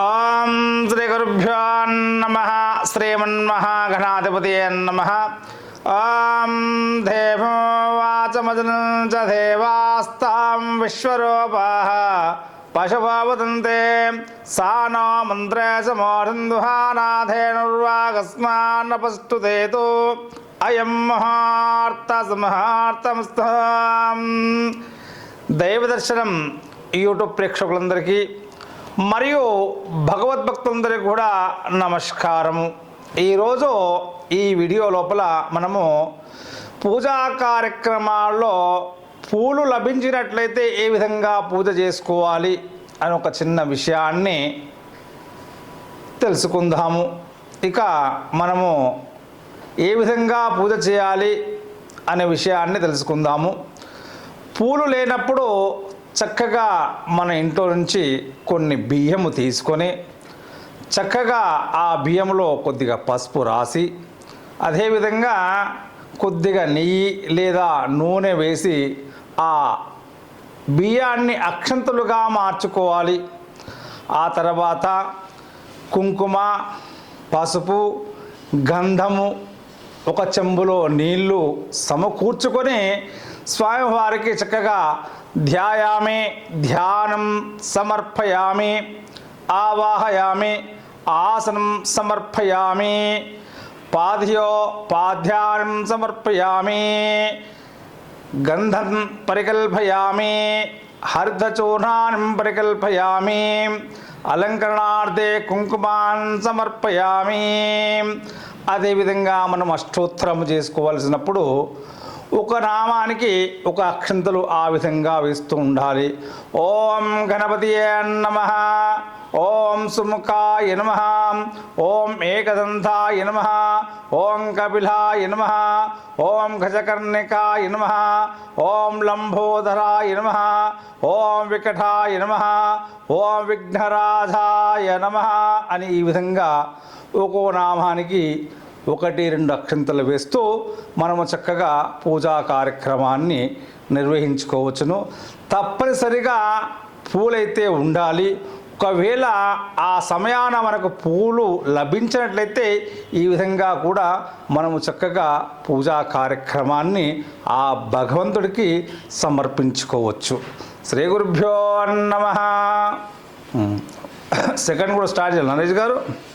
ఓం శ్రీ గురుభ్యో నమ శ్రీమన్మహాగణాధిపతి నమ. ఓం దేవో చ దేవాస్తాం విశ్వరూపా. పశుభావతంతే సా నో మంత్రే సమోఢందుహానాథేనుర్వాగస్మాన్నపస్తుతేతు అయం మహార్త సమహార్తమస్తాం దైవ దర్శనం యూట్యూబ్ ప్రేక్షకులందరికీ మరియు భగవద్భక్తులందరికీ కూడా నమస్కారము ఈరోజు ఈ వీడియో లోపల మనము పూజా కార్యక్రమాల్లో పూలు లభించినట్లయితే ఏ విధంగా పూజ చేసుకోవాలి అని ఒక చిన్న విషయాన్ని తెలుసుకుందాము. ఇక మనము ఏ విధంగా పూజ చేయాలి అనే విషయాన్ని తెలుసుకుందాము. పూలు లేనప్పుడు చక్కగా మన ఇంట్లో నుంచి కొన్ని బియ్యము తీసుకొని చక్కగా ఆ బియ్యంలో కొద్దిగా పసుపు రాసి అదేవిధంగా కొద్దిగా నెయ్యి లేదా నూనె వేసి ఆ బియ్యాన్ని అక్షంతలుగా మార్చుకోవాలి. ఆ తర్వాత కుంకుమ పసుపు గంధము ఒక చెంబులో నీళ్ళు సమకూర్చుకొని స్వామివారికి చక్కగా ధ్యాయామి ధ్యానం సమర్పయామి ఆవాహయామి ఆసనం సమర్పయామి పాధ్యో పాధ్యానం సమర్పయామి గంధం పరికల్పయామి హర్ధచూర్ణానం పరికల్పయామి అలంకరణార్థే కుంకుమాన్ సమర్పయామి. అదేవిధంగా మనం అష్టోత్తరము చేసుకోవలసినప్పుడు ఒక నామానికి ఒక అక్షంతలు ఆ విధంగా వేస్తూ ఉండాలి. ఓం గణపతి నమ. ఓం సుముఖాయ నమ. ఓం ఏకదంతాయ నమ. ఓం కపిలాయ నమ. ఓం గజకర్ణికాయ నమ. ఓం లంబోదరాయ నమ. ఓం వికటాయ నమ. ఓం విఘ్నరాధాయ నమ అని ఈ విధంగా ఒక్కో నామానికి ఒకటి రెండు అక్షంతలు వేస్తూ మనము చక్కగా పూజా కార్యక్రమాన్ని నిర్వహించుకోవచ్చును. తప్పనిసరిగా పూలైతే ఉండాలి. ఒకవేళ ఆ సమయాన మనకు పూలు లభించినట్లయితే ఈ విధంగా కూడా మనము చక్కగా పూజా కార్యక్రమాన్ని ఆ భగవంతుడికి సమర్పించుకోవచ్చు. శ్రీ గురుభ్యో నమ. సెకండ్ కూడా స్టార్ట్ చేయాలి. నరేష్ గారు.